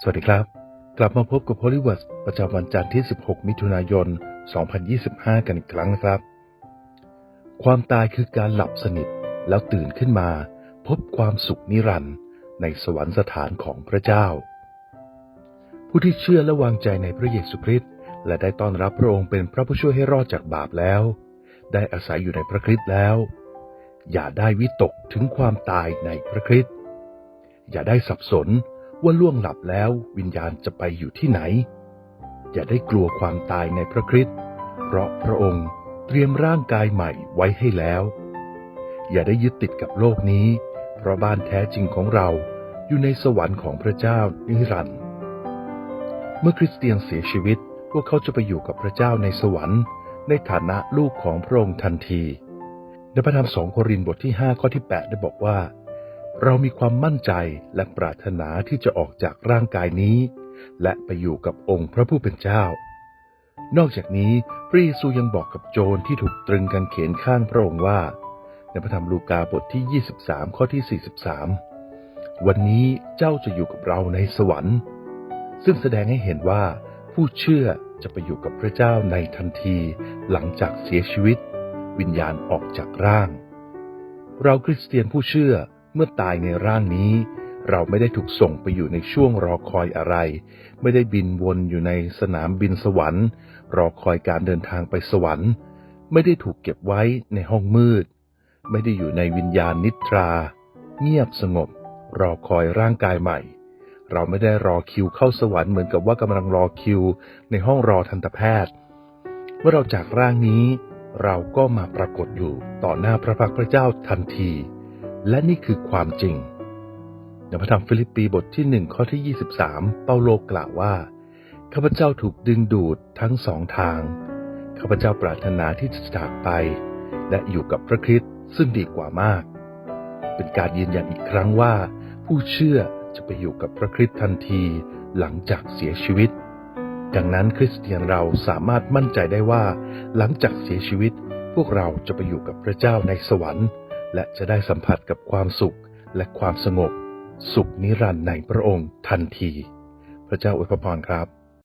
สวัสดีครับ กลับมาพบกับ h o l l y w o o d ประจำวันจันทร์ที่ 16 มิถุนายน 2025 กันอีกครั้งนะครับ ความตายคือการหลับสนิทแล้วตื่นขึ้นมา พบความสุขนิรันดร์ในสวรรคสถานของพระเจ้า ผู้ที่เชื่อและวางใจในพระเยซูคริสต์และได้ต้อนรับพระองค์เป็นพระผู้ช่วยให้รอดจากบาปแล้ว ได้อาศัยอยู่ในพระคริสต์แล้ว อย่าได้วิตกถึงความตายในพระคริสต์อย่าได้สับสน ว่าล่วงหลับแล้ววิญญาณจะไปอยู่ที่ไหน อย่าได้กลัวความตายในพระคริสต์เพราะพระองค์เตรียมร่างกายใหม่ไว้ให้แล้ว อย่าได้ยึดติดกับโลกนี้ เพราะบ้านแท้จริงของเราอยู่ในสวรรค์ของพระเจ้านิรันดร์เมื่อคริสเตียนเสียชีวิต พวกเขาจะไปอยู่กับพระเจ้าในสวรรค์ ในฐานะลูกของพระองค์ทันทีในพระธรรมสองโครินธ์บทที่ 5 ข้อที่ 8 ได้บอกว่า เรามีความมั่นใจและปรารถนาที่จะออกจากร่างกายนี้ และไปอยู่กับองค์พระผู้เป็นเจ้า นอกจากนี้พระเยซูยังบอกกับโจรที่ถูกตรึงกันเขนข้างพระองค์ว่า ในพระธรรมลูกาบทที่ 23 ข้อที่ 43 วันนี้เจ้าจะอยู่กับเราในสวรรค์ ซึ่งแสดงให้เห็นว่า ผู้เชื่อจะไปอยู่กับพระเจ้าในทันทีหลังจากเสียชีวิต วิญญาณออกจากร่าง เราคริสเตียนผู้เชื่อ เมื่อตายในร่างนี้ เราไม่ได้ถูกส่งไปอยู่ในช่วงรอคอยอะไร ไม่ได้บินวนอยู่ในสนามบินสวรรค์ รอคอยการเดินทางไปสวรรค์ ไม่ได้ถูกเก็บไว้ในห้องมืด ไม่ได้อยู่ในวิญญาณนิทรา เงียบสงบ รอคอยร่างกายใหม่ เราไม่ได้รอคิวเข้าสวรรค์เหมือนกับว่ากำลังรอคิว ในห้องรอทันตแพทย์ เมื่อเราจากร่างนี้เราก็มาปรากฏอยู่ต่อหน้าพระพักตร์พระเจ้าทันที และนี่คือความจริงในพระธรรมฟิลิปปีบทที่หนึ่งข้อที่ 23 เปาโลกล่าวว่าข้าพเจ้าถูกดึงดูดทั้งสองทาง ข้าพเจ้าปรารถนาที่จะจากไป และอยู่กับพระคริสต์ซึ่งดีกว่ามาก เป็นการยืนยันอีกครั้งว่า ผู้เชื่อจะไปอยู่กับพระคริสต์ทันทีหลังจากเสียชีวิต ดังนั้นคริสเตียนเราสามารถมั่นใจได้ว่า หลังจากเสียชีวิต พวกเราจะไปอยู่กับพระเจ้าในสวรรค์ และจะได้สัมผัสกับความสุขและความสงบ สุขนิรันดร์ในพระองค์ทันที พระเจ้าอวยพรครับ